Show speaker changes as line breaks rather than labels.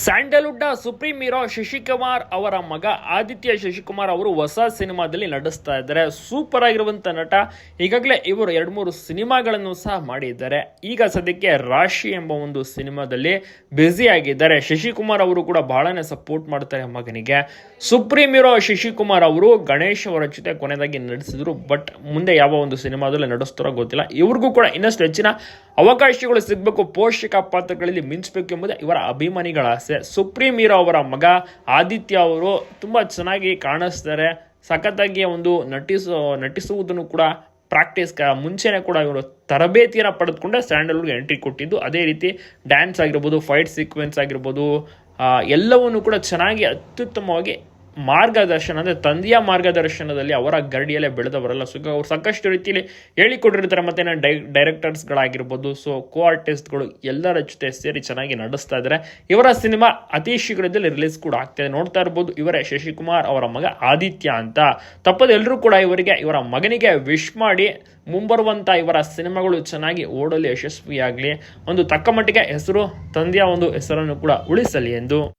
Sandalwood supreme hero Shashikumar ಅವರ ಮಗ ಆದಿತ್ಯ ಶಶಿಕುಮಾರ್ ಅವರು ಹೊಸ ಸಿನಿಮಾದಲ್ಲಿ ನಡೆಸ್ತಾ ಇದ್ದಾರೆ. ಸೂಪರ್ ಆಗಿರುವಂತ ನಟ. ಈಗಾಗಲೇ ಇವರು ಎರಡು ಮೂರು ಸಿನಿಮಾಗಳನ್ನು ಸಹ ಮಾಡಿದ್ದಾರೆ. ಈಗ ಸದ್ಯಕ್ಕೆ ರಾಶಿ ಎಂಬ ಒಂದು ಸಿನಿಮಾದಲ್ಲಿ ಬ್ಯುಸಿ ಆಗಿದ್ದಾರೆ. ಶಶಿಕುಮಾರ್ ಅವರು ಕೂಡ ಬಹಳನೇ ಸಪೋರ್ಟ್ ಮಾಡ್ತಾರೆ ಮಗನಿಗೆ. ಸುಪ್ರೀಂ ಹೀರೋ ಶಶಿಕುಮಾರ್ ಅವರು ಗಣೇಶ್ ಅವರ ಜೊತೆ ಕೊನೆಯದಾಗಿ ನಡೆಸಿದ್ರು ಬಟ್ ಮುಂದೆ ಯಾವ ಒಂದು ಸಿನಿಮಾದಲ್ಲಿ ನಡೆಸ್ತಾರೋ ಗೊತ್ತಿಲ್ಲ. ಇವ್ರಿಗೂ ಕೂಡ ಇನ್ನಷ್ಟು ಹೆಚ್ಚಿನ ಅವಕಾಶಗಳು ಸಿಗಬೇಕು, ಪೋಷಕ ಪಾತ್ರಗಳಲ್ಲಿ ಮಿಂಚಬೇಕು ಎಂಬುದೇ ಇವರ ಅಭಿಮಾನಿಗಳ ಆಸೆ. ಸುಪ್ರೀಂ ಹೀರೋ ಅವರ ಮಗ ಆದಿತ್ಯ ಅವರು ತುಂಬ ಚೆನ್ನಾಗಿ ಕಾಣಿಸ್ತಾರೆ. ಸಖತ್ತಾಗಿ ಒಂದು ನಟಿಸೋ, ನಟಿಸುವುದನ್ನು ಕೂಡ ಪ್ರಾಕ್ಟೀಸ್ ಮುಂಚೆನೇ ಕೂಡ ಇವರು ತರಬೇತಿಯನ್ನು ಪಡೆದುಕೊಂಡೆ ಸ್ಯಾಂಡಲ್ವುಡ್ ಎಂಟ್ರಿ ಕೊಟ್ಟಿದ್ದು. ಅದೇ ರೀತಿ ಡ್ಯಾನ್ಸ್ ಆಗಿರ್ಬೋದು, ಫೈಟ್ ಸೀಕ್ವೆನ್ಸ್ ಆಗಿರ್ಬೋದು ಎಲ್ಲವನ್ನು ಕೂಡ ಚೆನ್ನಾಗಿ ಅತ್ಯುತ್ತಮವಾಗಿ ಮಾರ್ಗದರ್ಶನ, ಅಂದರೆ ತಂದೆಯ ಮಾರ್ಗದರ್ಶನದಲ್ಲಿ ಅವರ ಗರಡಿಯಲ್ಲೇ ಬೆಳೆದವರಲ್ಲ. ಸೊ ಅವ್ರು ಸಾಕಷ್ಟು ರೀತಿಯಲ್ಲಿ ಹೇಳಿಕೊಟ್ಟಿರ್ತಾರೆ. ಮತ್ತು ಡೈ, ಡೈರೆಕ್ಟರ್ಸ್ಗಳಾಗಿರ್ಬೋದು ಸೊ ಕೋ ಆರ್ಟಿಸ್ಟ್ಗಳು ಎಲ್ಲರ ಜೊತೆ ಸೇರಿ ಚೆನ್ನಾಗಿ ನಡೆಸ್ತಾ ಇದ್ದಾರೆ. ಇವರ ಸಿನಿಮಾ ಅತಿ ಶೀಘ್ರದಲ್ಲಿ ರಿಲೀಸ್ ಕೂಡ ಆಗ್ತಾ ಇದೆ. ನೋಡ್ತಾ ಇರ್ಬೋದು, ಇವರ ಶಶಿಕುಮಾರ್ ಅವರ ಮಗ ಆದಿತ್ಯ ಅಂತ. ತಪ್ಪದೆ ಎಲ್ಲರೂ ಕೂಡ ಇವರಿಗೆ, ಇವರ ಮಗನಿಗೆ ವಿಶ್ ಮಾಡಿ ಮುಂಬರುವಂಥ ಇವರ ಸಿನಿಮಾಗಳು ಚೆನ್ನಾಗಿ ಓಡಲು ಯಶಸ್ವಿಯಾಗಲಿ. ಒಂದು ತಕ್ಕ ಮಟ್ಟಿಗೆ ಹೆಸರು, ತಂದೆಯ ಒಂದು ಹೆಸರನ್ನು ಕೂಡ ಉಳಿಸಲಿ ಎಂದು.